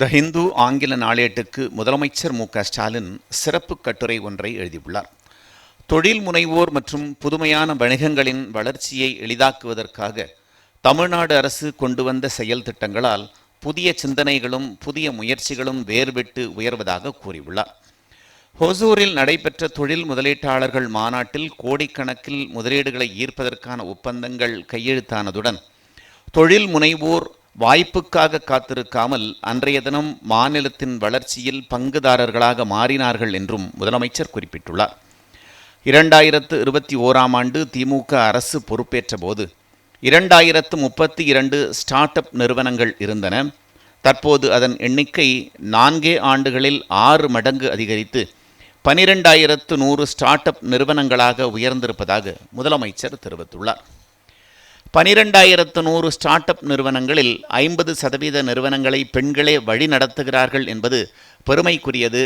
த ஹிந்து ஆங்கில நாளேட்டுக்கு முதலமைச்சர் மு க ஸ்டாலின் சிறப்பு கட்டுரை ஒன்றை எழுதியுள்ளார். தொழில் முனைவோர் மற்றும் புதுமையான வணிகங்களின் வளர்ச்சியை எளிதாக்குவதற்காக தமிழ்நாடு அரசு கொண்டு வந்த செயல் திட்டங்களால் புதிய சிந்தனைகளும் புதிய முயற்சிகளும் வேர்விட்டு உயர்வதாக கூறியுள்ளார். ஹொசூரில் நடைபெற்ற தொழில் முதலீட்டாளர்கள் மாநாட்டில் கோடிக்கணக்கில் முதலீடுகளை ஈர்ப்பதற்கான ஒப்பந்தங்கள் கையெழுத்தானதுடன் தொழில் முனைவோர் வாய்ப்புக்காக காத்திருக்காமல் அன்றைய தினம் மாநிலத்தின் வளர்ச்சியில் பங்குதாரர்களாக மாறினார்கள் என்றும் முதலமைச்சர் குறிப்பிட்டுள்ளார். இரண்டாயிரத்து இருபத்தி ஓராம் ஆண்டு திமுக அரசு பொறுப்பேற்ற போது இரண்டாயிரத்து முப்பத்தி இரண்டு ஸ்டார்ட் அப் நிறுவனங்கள் இருந்தன. தற்போது அதன் எண்ணிக்கை நான்கே ஆண்டுகளில் ஆறு மடங்கு அதிகரித்து பனிரெண்டாயிரத்து நூறு ஸ்டார்ட் அப் நிறுவனங்களாக உயர்ந்திருப்பதாக முதலமைச்சர் தெரிவித்துள்ளார். பனிரெண்டாயிரத்து நூறு ஸ்டார்ட் அப் நிறுவனங்களில் ஐம்பது சதவீத நிறுவனங்களை பெண்களே வழி நடத்துகிறார்கள் என்பது பெருமைக்குரியது.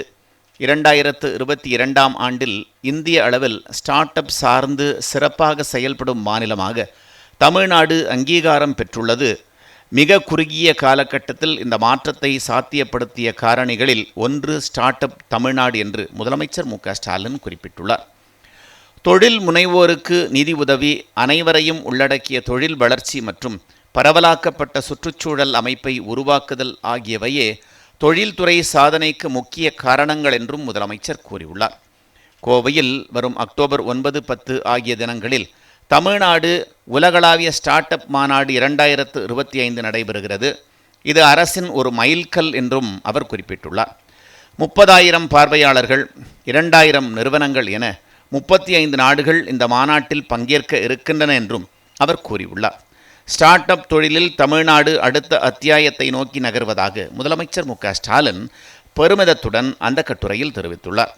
இரண்டாயிரத்து இருபத்தி இரண்டாம் ஆண்டில் இந்திய அளவில் ஸ்டார்ட் அப் சார்ந்து சிறப்பாக செயல்படும் மாநிலமாக தமிழ்நாடு அங்கீகாரம் பெற்றுள்ளது. மிக குறுகிய காலகட்டத்தில் இந்த மாற்றத்தை சாத்தியப்படுத்திய காரணிகளில் ஒன்று ஸ்டார்ட் அப் தமிழ்நாடு என்று முதலமைச்சர் மு க ஸ்டாலின் குறிப்பிட்டுள்ளார். தொழில் முனைவோருக்கு நிதி உதவி அனைவரையும் உள்ளடக்கிய தொழில் வளர்ச்சி மற்றும் பரவலாக்கப்பட்ட சுற்றுச்சூழல் அமைப்பை உருவாக்குதல் ஆகியவையே தொழில்துறை சாதனைக்கு முக்கிய காரணங்கள் என்றும் முதலமைச்சர் கூறியுள்ளார். கோவையில் வரும் அக்டோபர் ஒன்பது பத்து ஆகிய தினங்களில் தமிழ்நாடு உலகளாவிய ஸ்டார்ட் அப் மாநாடு இரண்டாயிரத்து இருபத்தி ஐந்து நடைபெறுகிறது. இது அரசின் ஒரு மைல்கல் என்றும் அவர் குறிப்பிட்டுள்ளார். முப்பதாயிரம் பார்வையாளர்கள் இரண்டாயிரம் நிறுவனங்கள் என முப்பத்தி ஐந்து நாடுகள் இந்த மாநாட்டில் பங்கேற்க இருக்கின்றன என்றும் அவர் கூறியுள்ளார். ஸ்டார்ட் அப் தொழிலில் தமிழ்நாடு அடுத்த அத்தியாயத்தை நோக்கி நகர்வதாக முதலமைச்சர் மு க ஸ்டாலின் பெருமிதத்துடன் அந்த கட்டுரையில் தெரிவித்துள்ளார்.